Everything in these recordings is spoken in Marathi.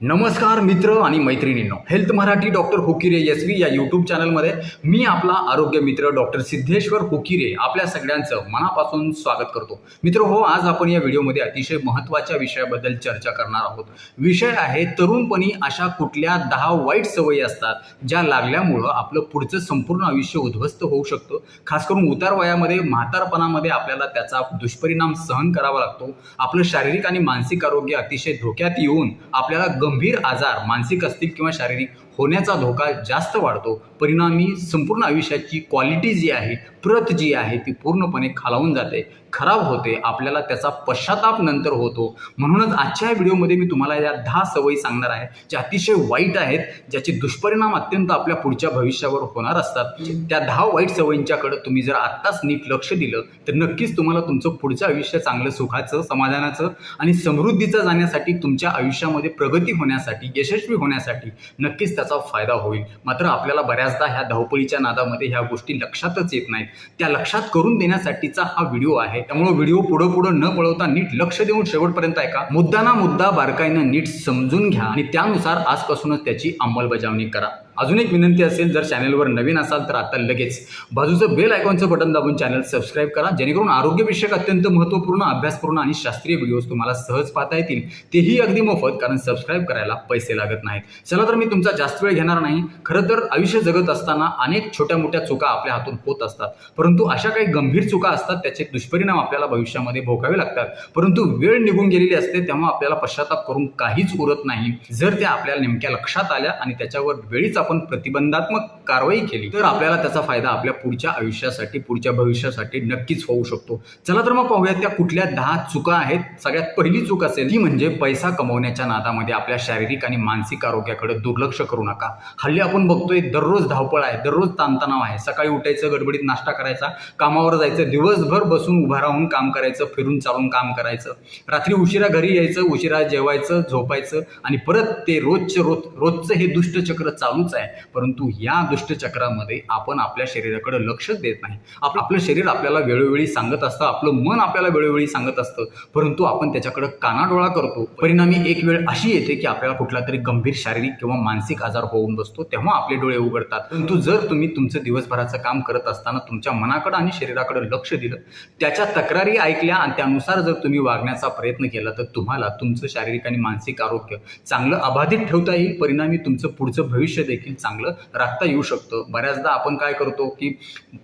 नमस्कार मित्र आणि मैत्रिणींनो. Health Marathi doctor Hukire S V या यूट्यूब चॅनलमध्ये मी आपला आरोग्य मित्र डॉक्टर सिद्धेश्वर हुकिरे आपल्या सगळ्यांचं मनापासून स्वागत करतो. मित्र हो आज आपण या व्हिडिओमध्ये अतिशय महत्त्वाच्या विषयाबद्दल चर्चा करणार आहोत. विषय आहे तरुणपणी अशा कुठल्या दहा वाईट सवयी असतात ज्या लागल्यामुळं आपलं पुढचं संपूर्ण आयुष्य उद्ध्वस्त होऊ शकतं. खास करून उतार वयामध्ये म्हातारपणामध्ये आपल्याला त्याचा दुष्परिणाम सहन करावा लागतो. आपलं शारीरिक आणि मानसिक आरोग्य अतिशय धोक्यात येऊन आपल्याला गंभीर आजार मानसिक असतील किंवा शारीरिक होण्याचा धोका जास्त वाढतो. परिणामी संपूर्ण आयुष्याची क्वालिटी जी आहे प्रत जी आहे ती पूर्णपणे खालावून जाते. खराब होते आपल्याला त्याचा पश्चाताप नंतर होतो. म्हणूनच आजच्या व्हिडिओमध्ये मी तुम्हाला या दहा सवयी सांगणार आहे ज्या अतिशय वाईट आहेत ज्याचे दुष्परिणाम अत्यंत आपल्या पुढच्या भविष्यावर होणार असतात. त्या दहा वाईट सवयींच्याकडे तुम्ही जर आत्ताच नीट लक्ष दिलं तर नक्कीच तुम्हाला तुमचं पुढचं आयुष्य चांगलं सुखाचं समाधानाचं आणि समृद्धीचं जाण्यासाठी तुमच्या आयुष्यामध्ये प्रगती होण्यासाठी यशस्वी होण्यासाठी नक्कीच त्याचा फायदा होईल. मात्र आपल्याला बऱ्याचदा ह्या धावपळीच्या नादामध्ये ह्या गोष्टी लक्षातच येत नाहीत. त्या लक्षात करून देण्यासाठीचा हा व्हिडिओ आहे. त्यामुळे व्हिडिओ पुढं पुढं न पळवता नीट लक्ष देऊन शेवटपर्यंत ऐका. मुद्दा ना मुद्दा बारकाईनं नीट समजून घ्या आणि त्यानुसार आजपासूनच त्याची अंमलबजावणी करा. अजून एक विनंती असेल जर चॅनलवर नवीन असाल तर आता लगेच बाजूचं बेल आयकॉनचं बटन दाबून चॅनल सबस्क्राईब करा जेणेकरून आरोग्यविषयक अत्यंत महत्त्वपूर्ण अभ्यासपूर्ण आणि शास्त्रीय व्हिडिओज तुम्हाला सहज पाहता येतील. तेही अगदी मोफत कारण सबस्क्राईब करायला पैसे लागत नाहीत. चला तर मी तुमचा जास्त वेळ घेणार नाही. खरं तर आयुष्य जगत असताना अनेक छोट्या मोठ्या चुका आपल्या हातून होत असतात. परंतु अशा काही गंभीर चुका असतात त्याचे दुष्परिणाम आपल्याला भविष्यामध्ये भोगावे लागतात. परंतु वेळ निघून गेलेली असते तेव्हा आपल्याला पश्चाताप करून काहीच उरत नाही. जर त्या आपल्याला नेमक्या लक्षात आल्या आणि त्याच्यावर वेळीच आपण प्रतिबंधात्मक कारवाई केली तर आपल्याला त्याचा फायदा आपल्या पुढच्या आयुष्यासाठी पुढच्या भविष्यासाठी नक्कीच होऊ शकतो. चला तर मग पाहूयात त्या कुठल्या दहा चुका आहेत. सगळ्यात पहिली चूक असेल ती म्हणजे पैसा कमवण्याच्या नादामध्ये आपल्या शारीरिक आणि मानसिक आरोग्याकडे दुर्लक्ष करू नका. हल्ली आपण बघतोय दररोज धावपळ आहे दररोज ताणतणाव आहे. सकाळी उठायचं गडबडीत नाश्ता करायचा कामावर जायचं दिवसभर बसून उभा राहून काम करायचं फिरून चालून काम करायचं. रात्री उशिरा घरी यायचं उशिरा जेवायचं झोपायचं आणि परत ते रोजचं रोज रोजचं हे दुष्टचक्र चालूच आहे. परंतु या दुष्टचक्रामध्ये आपण आपल्या शरीराकडे लक्षच देत नाही. आपलं आपलं शरीर आपल्याला वेळोवेळी सांगत असतं आपलं मन आपल्याला वेळोवेळी सांगत असतं. परंतु आपण त्याच्याकडे कानाडोळा करतो. परिणामी एक वेळ अशी येते की आपल्याला कुठला तरी गंभीर शारीरिक किंवा मानसिक आजार होऊन बसतो तेव्हा आपले डोळे उघडतात. परंतु जर तुम्ही तुमचं दिवसभराचं काम करत असताना तुमच्या मनाकडे आणि शरीराकडे लक्ष दिलं त्याच्या तक्रारी ऐकल्या आणि त्यानुसार जर तुम्ही वागण्याचा प्रयत्न केला तर तुम्हाला तुमचं शारीरिक आणि मानसिक आरोग्य चांगलं अबाधित ठेवता येईल. परिणामी तुमचं पुढचं भविष्य देखील चांगलं राखता येऊ शकतं. बऱ्याचदा आपण काय करतो की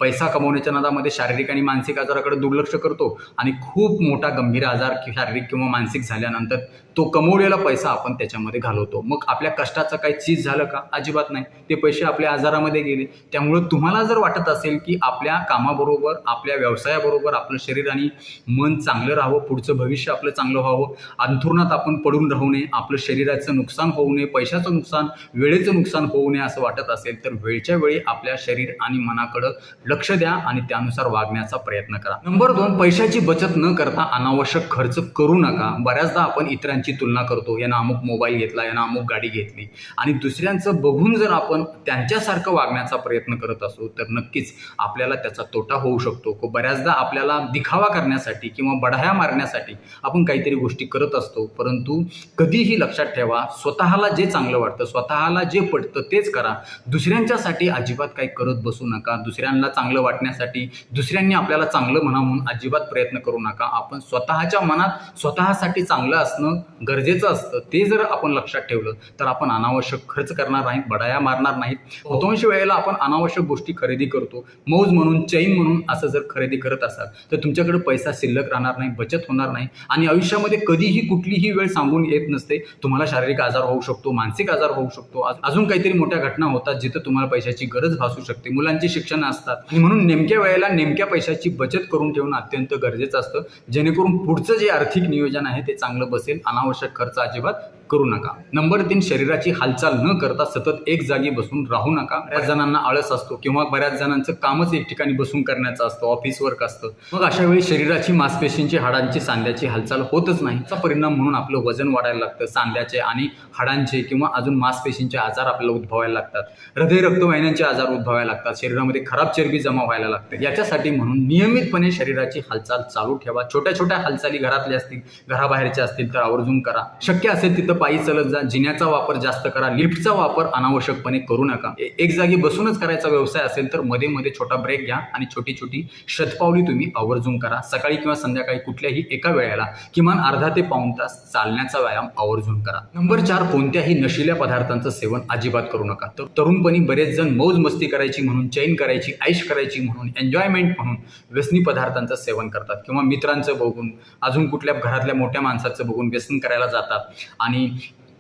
पैसा कमवण्याच्या नादामध्ये शारीरिक आणि मानसिक आजाराकडे दुर्लक्ष करतो आणि खूप मोठा गंभीर आजार शारीरिक किंवा मानसिक झाल्यानंतर तो कमवलेला पैसा आपण त्याच्यामध्ये घालवतो. मग आपल्या कष्टाचं काही चीज झालं का? अजिबात नाही. ते पैसे आपल्या आजारामध्ये गेले. त्यामुळं तुम्हाला जर वाटत असेल की आपल्या कामाबरोबर आपल्या व्यवसायाबरोबर आपलं शरीर आणि मन चांगलं राहावं पुढचं भविष्य आपलं चांगलं व्हावं अंथरुणात आपण पडून राहू नये आपलं शरीराचं नुकसान होऊ नये पैशाचं नुकसान वेळेचं नुकसान होऊ नये असं वाटत असेल तर वेळच्या वेळी आपल्या शरीर आणि मनाकडं लक्ष द्या आणि त्यानुसार वागण्याचा प्रयत्न करा. नंबर दोन पैशाची बचत न करता अनावश्यक खर्च करू नका. बऱ्याचदा आपण इतरांची तुलना करतो. यानं अमुक मोबाईल घेतला यानं अमुक गाडी घेतली. आणि दुसऱ्यांचं बघून जर आपण त्यांच्यासारखं वागण्याचा प्रयत्न करत असू तर नक्कीच आपल्याला त्याचा तोटा होऊ शकतो. बऱ्याचदा आपल्याला दिखावा करण्यासाठी किंवा बढाया मारण्यासाठी आपण काहीतरी गोष्टी करत असतो. परंतु कधीही लक्षात ठेवा स्वतःला जे चांगलं वाटतं स्वतःला जे पटतं तेच करा. दुसऱ्यांच्यासाठी अजिबात काही करत बसू नका. दुसऱ्यांना चांगलं वाटण्यासाठी दुसऱ्यांनी आपल्याला चांगलं म्हणा म्हणून अजिबात प्रयत्न करू नका. आपण स्वतःच्या मनात स्वतःसाठी चांगलं असणं गरजेचं असतं ते जर आपण लक्षात ठेवलं तर आपण अनावश्यक खर्च करणार नाहीत बडाया मारणार नाहीत. बहुतांश वेळेला आपण अनावश्यक गोष्टी खरेदी करतो. मौज म्हणून चैन म्हणून असं जर खरेदी करत असाल तर तुमच्याकडे पैसा शिल्लक राहणार नाही बचत होणार नाही. आणि आयुष्यामध्ये कधीही कुठलीही वेळ सांगून येत नसते. तुम्हाला शारीरिक आजार होऊ शकतो मानसिक आजार होऊ शकतो. अजून काहीतरी मोठ्या घटना होतात जिथं तुम्हाला पैशाची गरज भासू शकते. मुलांची शिक्षण असतात. आणि म्हणून नेमक्या वेळेला नेमक्या पैशाची बचत करून ठेवणं अत्यंत गरजेचं असतं. जेणेकरून पुढचं जे आर्थिक नियोजन आहे ते चांगलं बसेल अनावश्यक खर्च अजिबात करू नका. नंबर तीन शरीराची हालचाल न करता सतत एक जागी बसून राहू नका. बऱ्याच जणांना आळस असतो किंवा बऱ्याच जणांचं कामच एक ठिकाणी बसून करण्याचं असतं ऑफिस वर्क असतं. मग अशा वेळी शरीराची मांसपेशींची हाडांची सांध्याची हालचाल होतच नाही. याचा परिणाम म्हणून आपलं वजन वाढायला लागतं सांध्याचे आणि हाडांचे किंवा अजून मांसपेशींचे आजार आपल्याला उद्भव उद्भवायला लागतात. हृदय रक्तवाहिन्यांचे आजार उद्भवायला लागतात. शरीरामध्ये खराब चरबी जमा व्हायला लागते. याच्यासाठी म्हणून नियमितपणे शरीराची हालचाल चालू ठेवा. छोट्या छोट्या हालचाली घरातल्या असतील घराबाहेरच्या असतील तर आवर्जून करा. शक्य असेल तिथं पायी चलत जा जिन्याचा वापर जास्त करा लिफ्टचा वापर अनावश्यकपणे करू नका. एक जागी बसूनच करायचा व्यवसाय असेल तर मध्ये मध्ये छोटा ब्रेक घ्या आणि छोटी छोटी शतपावली तुम्ही आवर्जून करा. सकाळी किंवा संध्याकाळी कुठल्याही एका वेळेला किमान अर्धा ते पाऊण तास चालण्याचा व्यायाम आवर्जून करा. नंबर चार कोणत्याही नशिल्या पदार्थांचं सेवन अजिबात करू नका. तर तरुणपणी बरेच जण मौज मस्ती करायची म्हणून चैन करायची ऐश करायची म्हणून एन्जॉयमेंट म्हणून व्यसनी पदार्थांचं सेवन करतात. किंवा मित्रांचं बघून अजून कुठल्या घरातल्या मोठ्या माणसाचं बघून व्यसन करायला जातात. आणि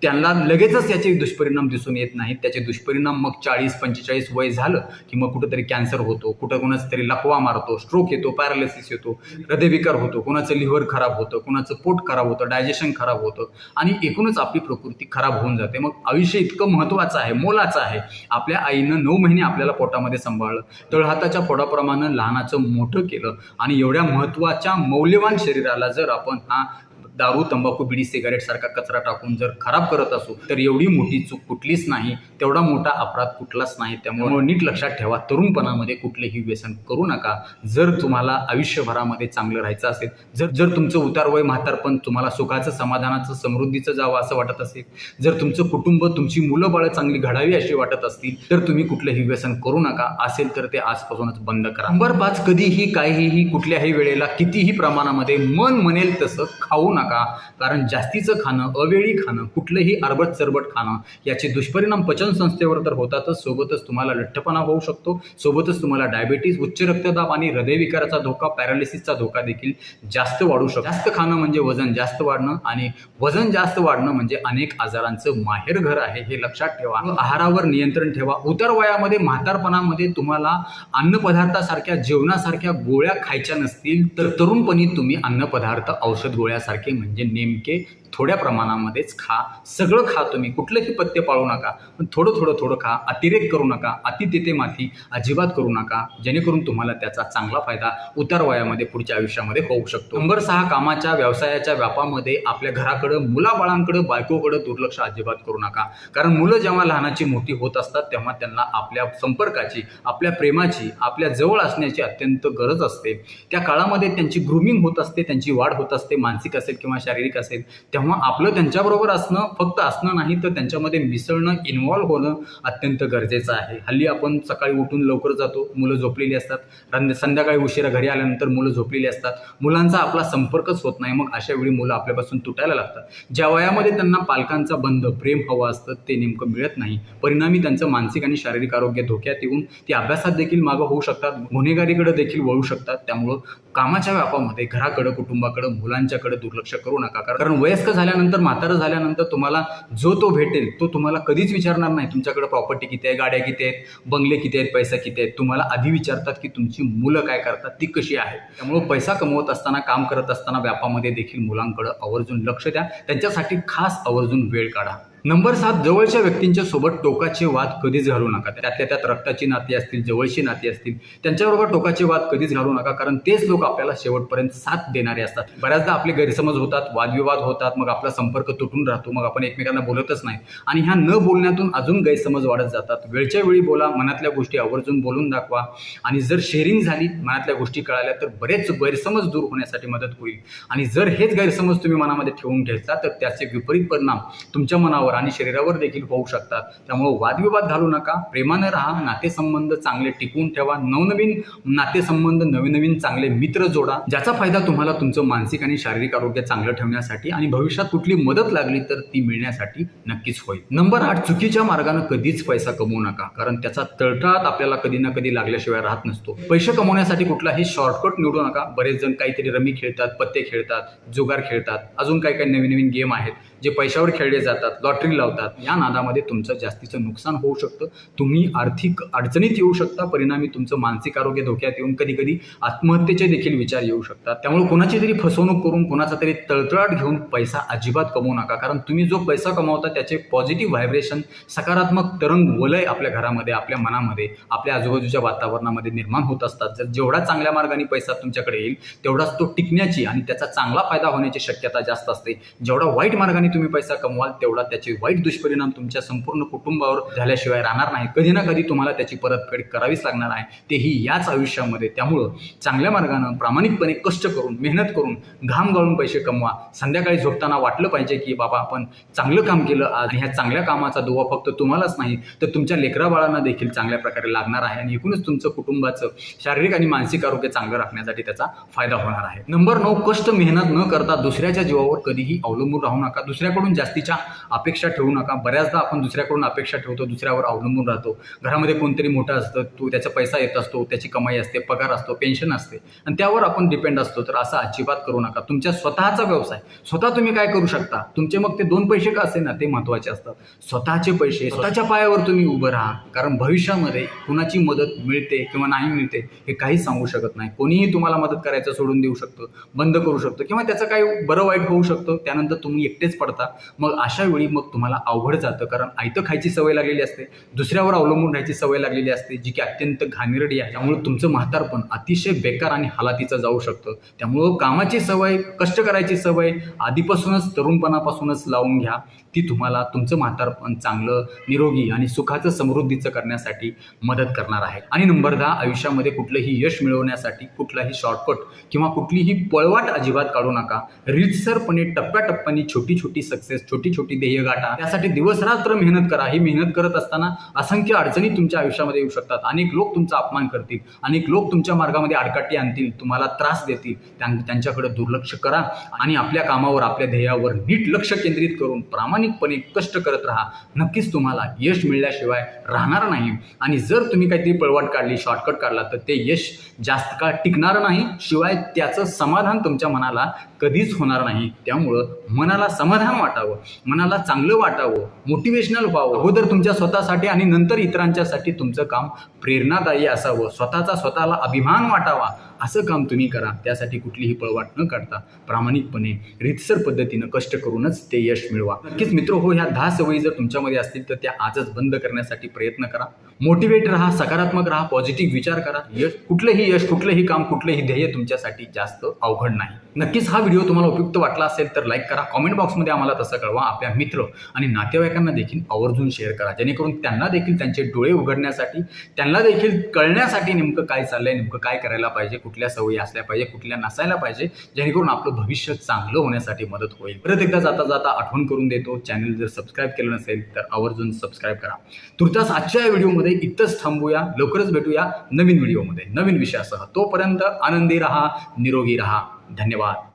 त्यांना लगेचच त्याचे दुष्परिणाम दिसून येत नाहीत. त्याचे दुष्परिणाम मग चाळीस पंचेचाळीस वय झालं की मग कुठंतरी कॅन्सर होतो कुठं कोणाचा तरी लकवा मारतो स्ट्रोक येतो पॅरालिसिस येतो हृदयविकार होतो कोणाचं लिव्हर खराब होतं कोणाचं पोट खराब होतं डायजेशन खराब होतं आणि एकूणच आपली प्रकृती खराब होऊन जाते. मग आयुष्य इतकं महत्त्वाचं आहे मोलाचं आहे. आपल्या आईनं नऊ महिने आपल्याला पोटामध्ये सांभाळलं. तळहाताच्या पोटाप्रमाणे लहानाचं मोठं केलं आणि एवढ्या महत्त्वाच्या मौल्यवान शरीराला जर आपण हा दारू तंबाखू बिडी सिगारेट सारखा कचरा टाकून जर खराब करत असू तर एवढी मोठी चूक कुठलीच नाही. तेवढा मोठा अपराध कुठलाच नाही. त्यामुळे नीट लक्षात ठेवा तरुणपणामध्ये कुठलेही व्यसन करू नका. जर तुम्हाला आयुष्यभरामध्ये चांगलं राहायचं असेल जर जर तुमचं उतारवय म्हातारपण तुम्हाला सुखाचं समाधानाचं समृद्धीचं जावं असं वाटत असेल जर तुमचं कुटुंब तुमची मुलं बाळं चांगली घडावी अशी वाटत असतील तर तुम्ही कुठलंही व्यसन करू नका. असेल तर ते आजपासूनच बंद करा. नंबर पाच कधीही काहीही कुठल्याही वेळेला कितीही प्रमाणामध्ये मन म्हणेल तसं खाऊ नका. कारण जास्तीचं खाणं अवेळी खाणं कुठलंही अरबट चरबट खाणं याचे दुष्परिणाम पचन संस्थेवर तर होतातच. सोबतच तुम्हाला लठ्ठपणा होऊ शकतो. सोबतच तुम्हाला डायबिटीस उच्च रक्तदाब आणि हृदयविकाराचा धोका पॅरालिसिसचा धोका देखील जास्त वाढू शकतो. जास्त खाणं म्हणजे वजन जास्त वाढणं आणि वजन जास्त वाढणं म्हणजे अनेक आजारांचं माहेर घर आहे हे लक्षात ठेवा. आहारावर नियंत्रण ठेवा. उतर वयामध्ये म्हातारपणामध्ये तुम्हाला अन्नपदार्थासारख्या जेवणासारख्या गोळ्या खायच्या नसतील तर तरुणपणी तुम्ही अन्नपदार्थ औषध गोळ्यासारखे म्हणजे नेमके थोड्या प्रमाणामध्येच खा. सगळं खा तुम्ही. कुठलंही पथ्य पाळू नका. पण थोडं थोडं थोडं खा. अतिरेक करू नका. अति तिथे माती अजिबात करू नका. जेणेकरून तुम्हाला त्याचा चांगला फायदा उतार वयामध्ये पुढच्या आयुष्यामध्ये होऊ शकतो. नंबर सहा कामाच्या व्यवसायाच्या व्यापामध्ये आपल्या घराकडं मुलाबाळांकडं बायकोकडं दुर्लक्ष अजिबात करू नका. कारण मुलं जेव्हा लहानाची मोठी होत असतात तेव्हा त्यांना आपल्या संपर्काची आपल्या प्रेमाची आपल्या जवळ असण्याची अत्यंत गरज असते. त्या काळामध्ये त्यांची ग्रुमिंग होत असते त्यांची वाढ होत असते. मानसिक असेल किंवा शारीरिक असेल तेव्हा आपलं त्यांच्याबरोबर असणं फक्त असणं नाही तर त्यांच्यामध्ये मिसळणं इन्व्हॉल्व्ह होणं अत्यंत गरजेचं आहे. हल्ली आपण सकाळी उठून लवकर जातो मुलं झोपलेली असतात. रं- संध्याकाळी उशिरा घरी आल्यानंतर मुलं झोपलेली असतात. मुलांचा आपला संपर्कच होत नाही मग अशा वेळी मुलं आपल्यापासून तुटायला लागतात. ज्या वयामध्ये त्यांना पालकांचा बंध प्रेम हवं असतं ते नेमकं मिळत नाही. परिणामी त्यांचं मानसिक आणि शारीरिक आरोग्य धोक्यात येऊन ते अभ्यासात देखील मागं होऊ शकतात गुन्हेगारीकडे देखील वळू शकतात. त्यामुळं कामाच्या व्यापामध्ये घराकडं कुटुंबाकडं मुलांच्याकडे दुर्लक्ष करू नका. कारण वयस्क झाल्यानंतर म्हातारं झाल्यानंतर तुम्हाला जो तो भेटेल तो तुम्हाला कधीच विचारणार नाही तुमच्याकडे प्रॉपर्टी किती आहे गाड्या किती आहेत बंगले किती आहेत पैसा किती आहेत. तुम्हाला आधी विचारतात की तुमची मुलं काय करतात ती कशी आहे त्यामुळं पैसा कमवत असताना काम करत असताना व्यापामध्ये देखील मुलांकडं आवर्जून लक्ष द्या. त्यांच्यासाठी खास आवर्जून वेळ काढा. नंबर सात जवळच्या व्यक्तींच्या सोबत टोकाचे वाद कधीच घालू नका. त्यातल्या त्यात रक्ताची नाती असतील जवळची नाती असतील त्यांच्याबरोबर टोकाचे वाद कधीच घालू नका कारण तेच लोक आपल्याला शेवटपर्यंत साथ देणारे असतात. बऱ्याचदा आपले गैरसमज होतात वादविवाद होतात मग आपला संपर्क तुटून राहतो मग आपण एकमेकांना बोलतच नाही. आणि ह्या न बोलण्यातून अजून गैरसमज वाढत जातात. वेळच्या वेळी बोला मनातल्या गोष्टी आवर्जून बोलून दाखवा. आणि जर शेअरिंग झाली मनातल्या गोष्टी कळाल्या तर बरेच गैरसमज दूर होण्यासाठी मदत होईल. आणि जर हेच गैरसमज तुम्ही मनामध्ये ठेवून घ्यायचा तर त्याचे विपरीत परिणाम तुमच्या मनावर आणि शरीरावर देखील होऊ शकतात. त्यामुळे वादविवाद घालू नका प्रेमानं राहा नातेसंबंध चांगले टिकवून ठेवा नवनवीन नातेसंबंध नवीन नवीन चांगले मित्र जोडा ज्याचा फायदा तुम्हाला तुमचं मानसिक आणि शारीरिक आरोग्य चांगलं ठेवण्यासाठी आणि भविष्यात कुठली मदत लागली तर ती मिळण्यासाठी नक्कीच होईल. नंबर आठ चुकीच्या मार्गाने कधीच पैसा कमवू नका कारण त्याचा तळटात आपल्याला कधी ना कधी लागल्याशिवाय राहत नसतो. पैसे कमवण्यासाठी कुठलाही शॉर्टकट निवडू नका. बरेच जण काहीतरी रमी खेळतात पत्ते खेळतात जुगार खेळतात. अजून काही काही नवीन नवीन गेम आहेत. जे पैशावर खेळले जातात लॉटरी लावतात या नादामध्ये तुमचं जास्तीचं नुकसान होऊ शकतं. तुम्ही आर्थिक अडचणीत येऊ शकता परिणामी तुमचं मानसिक आरोग्य धोक्यात येऊन कधी कधी आत्महत्येचे देखील विचार येऊ शकतात. त्यामुळे कोणाची तरी फसवणूक करून कोणाचा तरी तळतळाट घेऊन पैसा अजिबात कमवू नका. कारण तुम्ही जो पैसा कमावता त्याचे पॉझिटिव्ह व्हायब्रेशन सकारात्मक तरंग वलय आपल्या घरामध्ये आपल्या मनामध्ये आपल्या आजूबाजूच्या वातावरणामध्ये निर्माण होत असतात. जर जेवढा चांगल्या मार्गाने पैसा तुमच्याकडे येईल तेवढाच तो टिकण्याची आणि त्याचा चांगला फायदा होण्याची शक्यता जास्त असते. जेवढा वाईट मार्गाने तुम्ही पैसा कमवाल तेवढा त्याचे वाईट दुष्परिणाम तुमच्या संपूर्ण कुटुंबावर झाल्याशिवाय राहणार नाही. कधी ना कधी तुम्हाला त्याची परतफेड करावीच लागणार आहे. तेही याच आयुष्यामध्ये. त्यामुळं चांगल्या मार्गानं प्रामाणिकपणे कष्ट करून मेहनत करून घाम गाळून पैसे कमवा. संध्याकाळी झोपताना वाटलं पाहिजे की बाबा आपण चांगलं काम केलं आणि ह्या चांगल्या कामाचा दुवा फक्त तुम्हालाच नाही तर तुमच्या लेकरा बाळांना देखील चांगल्या प्रकारे लागणार आहे आणि एकूणच तुमचं कुटुंबाचं शारीरिक आणि मानसिक आरोग्य चांगलं राखण्यासाठी त्याचा फायदा होणार आहे. नंबर नऊ कष्ट मेहनत न करता दुसऱ्याच्या जीवावर कधीही अवलंबून राहू नका. दुसऱ्या दुसऱ्याकडून जास्तीच्या अपेक्षा ठेवू नका. बऱ्याचदा आपण दुसऱ्याकडून अपेक्षा ठेवतो दुसऱ्यावर अवलंबून राहतो. घरामध्ये कोणतरी मोठं असतं तो त्याचा पैसा येत असतो त्याची कमाई असते पगार असतो पेन्शन असते. आणि त्यावर आपण डिपेंड असतो. तर असं अजिबात करू नका. तुमच्या स्वतःचा व्यवसाय. स्वतः तुम्ही काय करू शकता? तुमचे मग ते दोन पैसे का असे ना ते महत्त्वाचे असतात. स्वतःचे पैसे स्वतःच्या पायावर तुम्ही उभं राहा. कारण भविष्यामध्ये कुणाची मदत मिळते किंवा नाही मिळते हे काही सांगू शकत नाही. कोणीही तुम्हाला मदत करायचं सोडून देऊ शकतो बंद करू शकतो किंवा त्याचं काही बरं वाईट होऊ शकतं. त्यानंतर तुम्ही एकटेच पडता. मग अशा वेळी मग तुम्हाला अवघड जातं. कारण आयतं खायची सवय लागलेली असते. दुसऱ्यावर अवलंबून राहायची सवय लागलेली असते जी की अत्यंत घाणेरडी आहे. त्यामुळे तुमचं म्हातारपण अतिशय बेकार आणि हालातीचं जाऊ शकतं. त्यामुळं कामाची सवय कष्ट करायची सवय आधीपासूनच तरुणपणापासूनच लावून घ्या. ती तुम्हाला तुमचं म्हातारपण चांगलं निरोगी आणि सुखाचं समृद्धीचं करण्यासाठी मदत करणार आहे. आणि नंबर दहा आयुष्यामध्ये कुठलंही यश मिळवण्यासाठी कुठलाही शॉर्टकट किंवा कुठलीही पळवाट अजिबात काढू नका. रीतसरपणे टप्प्याटप्प्याने छोटी छोटी सक्सेस छोटी छोटी ध्येय गाठा त्यासाठी दिवसरात्र मेहनत करा. ही मेहनत करत असताना असंख्य अडचणी तुमच्या आयुष्यामध्ये येऊ शकतात. अनेक लोक तुमचा अपमान करतील. अनेक लोक तुमच्या मार्गामध्ये आडकाठी आणतील. तुम्हाला त्रास देतील. त्यां त्यांच्याकडे दुर्लक्ष करा आणि आपल्या कामावर आपल्या ध्येयावर नीट लक्ष केंद्रित करून प्रामाणिक प्रामाणिकपणे कष्ट करत राहा. नक्कीच तुम्हाला यश मिळल्याशिवाय राहणार नाही. आणि जर तुम्ही काहीतरी पळवाट काढली शॉर्टकट काढला तर ते यश जास्त काळ टिकणार नाही. शिवाय त्याचं समाधान तुमच्या मनाला कधीच होणार नाही. त्यामुळं मनाला समाधान वाटावं. मनाला चांगलं वाटावं. मोटिवेशनल व्हावं. अगोदर तुमच्या स्वतःसाठी आणि नंतर इतरांच्यासाठी तुमचं काम प्रेरणादायी असावं. स्वतःचा स्वतःला अभिमान वाटावा. असं काम तुम्ही करा. त्यासाठी कुठलीही पळवाट न काढता प्रामाणिकपणे रितसर पद्धतीनं कष्ट करूनच ते यश मिळवा. नक्कीच मित्र हो ह्या दहा सवयी जर तुमच्यामध्ये असतील तर त्या आजच बंद करण्यासाठी प्रयत्न करा. मोटिवेट राहा सकारात्मक राहा पॉझिटिव्ह विचार करा. यश कुठलंही यश कुठलंही काम कुठलंही ध्येय तुमच्यासाठी जास्त अवघड नाही. नक्कीच हा व्हिडिओ तुम्हाला उपयुक्त वाटला असेल तर लाईक करा. कॉमेंट बॉक्समध्ये आम्हाला तसं कळवा. आपल्या मित्र आणि नातेवाईकांना देखील आवर्जून शेअर करा. जेणेकरून त्यांना देखील त्यांचे डोळे उघडण्यासाठी त्यांना देखील कळण्यासाठी नेमकं काय चाललंय नेमकं काय करायला पाहिजे कुठल्या सवयी असल्या पाहिजे कुठल्या नसायला पाहिजे जेणेकरून आपलं भविष्य चांगलं होण्यासाठी मदत होईल. परत एकदा जाता जाता आठवण करून देतो. चॅनल जर सबस्क्राईब केलं नसेल तर आवर्जून सबस्क्राईब करा. तुर्तास आजच्या या व्हिडिओमध्ये इथंच थांबूया. लवकरच भेटूया नवीन व्हिडिओमध्ये नवीन विषयासह. तोपर्यंत आनंदी रहा निरोगी रहा. धन्यवाद.